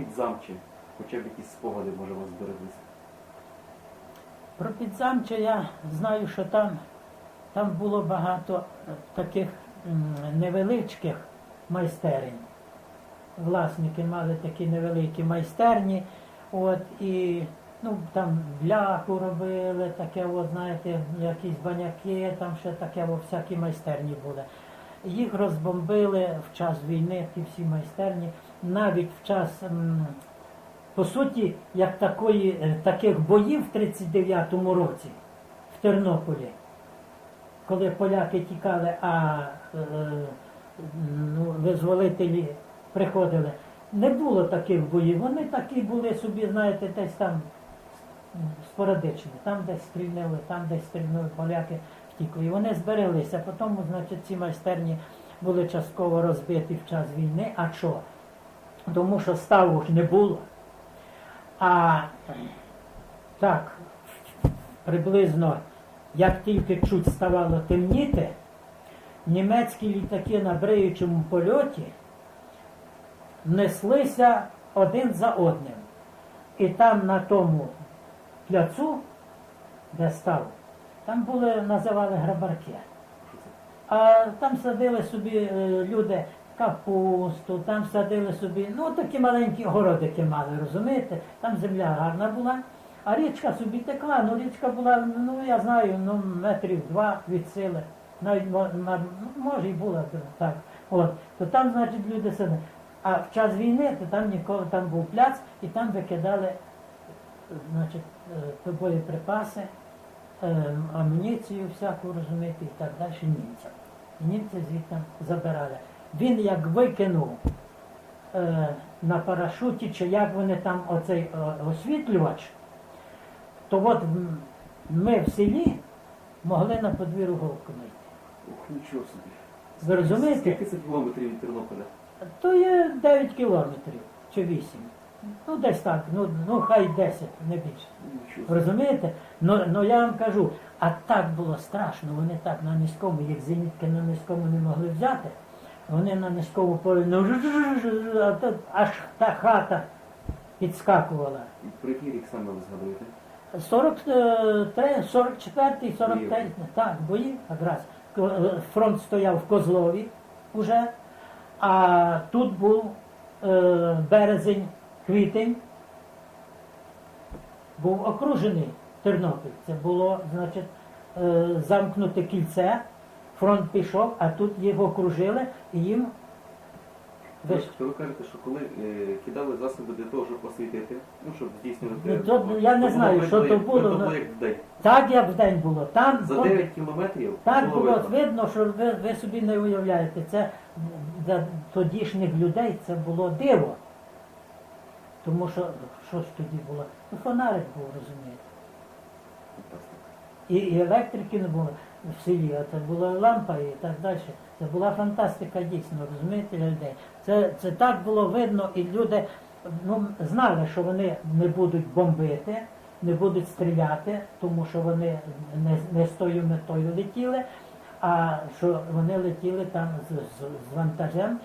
підзамче, хоча б якісь спогади, може, у вас збереглися. Про Підзамче я знаю, що там, там було багато е, таких невеличких майстерень. Власники мали такі невеликі майстерні, от, і ну, там бляху робили, таке, от, знаєте, якісь баняки, там ще таке, от, всякі майстерні були. Їх розбомбили в час війни, ті всі майстерні, навіть в час по суті, як такої, е, таких боїв в 39-му році в Тернополі, коли поляки тікали, а е, ну, визволителі приходили, не було таких боїв. Вони такі були собі, знаєте, десь там спорадичні. Там десь стрільнули, там десь стрільнули, поляки втікли. І вони збереглися. Потім, значить, ці майстерні були частково розбиті в час війни. А що? Тому що ставок не було. А так, приблизно, як тільки чуть ставало темніти, німецькі літаки на бриючому польоті неслися один за одним. І там на тому пляцу, де став, там були, називали грабарки. А там садили собі е, люди капусту, там садили собі, ну такі маленькі городики мали, розумієте? Там земля гарна була, а річка собі текла, ну річка була, ну я знаю, ну метрів два від сили. Навіть мо- на- може і була так. От. То там, значить, люди сидили. А в час війни то там ніколи там був пляц, і там викидали значить, е, боєприпаси, амуніцію всяку, розумієте, і так далі німцям. І німці звідти забирали. Він як викинув е, на парашуті, чи як вони там оцей е, освітлювач, то от ми в селі могли на подвір'ю голку мити. Ух, нічого собі. Ви розумієте? Скільки це кілометрів від Тернополя? То є 9 кілометрів чи 8. Ну, десь так, ну, ну хай 10, не більше. Нічого. Розумієте? Ну, ну я вам кажу, а так було страшно, вони так на низькому, їх зенітки на низькому не могли взяти. Вони на низькому полі, ну, а тут аж та хата підскакувала. Про який рік саме ви згадуєте? 43, 44, 43, так, бої якраз. Е, Фронт стояв в Козлові уже, а тут був е, березень, квітень, був окружений Тернопіль. Це було, значить, е, замкнуте кільце, фронт пішов, а тут їх окружили і їм виш- ви кажете, що коли е, кидали засоби для того, щоб освітити, ну, щоб здійснювати... Ну, то я не то знаю, що то як- було, ну. було як вдень. так, як вдень було. Там За от- 9 кілометрів Так було видно. видно, що ви, ви собі не уявляєте. Це для тодішніх людей це було диво. Тому що що ж тоді було? Ну, фонарик був, розумієте. І, і електрики не було в селі, а це була лампа і так далі. Це була фантастика дійсно, розумієте, людей. Це, це так було видно, і люди ну, знали, що вони не будуть бомбити, не будуть стріляти, тому що вони не, не з тою метою летіли, а що вони летіли там з, з, з вантажем.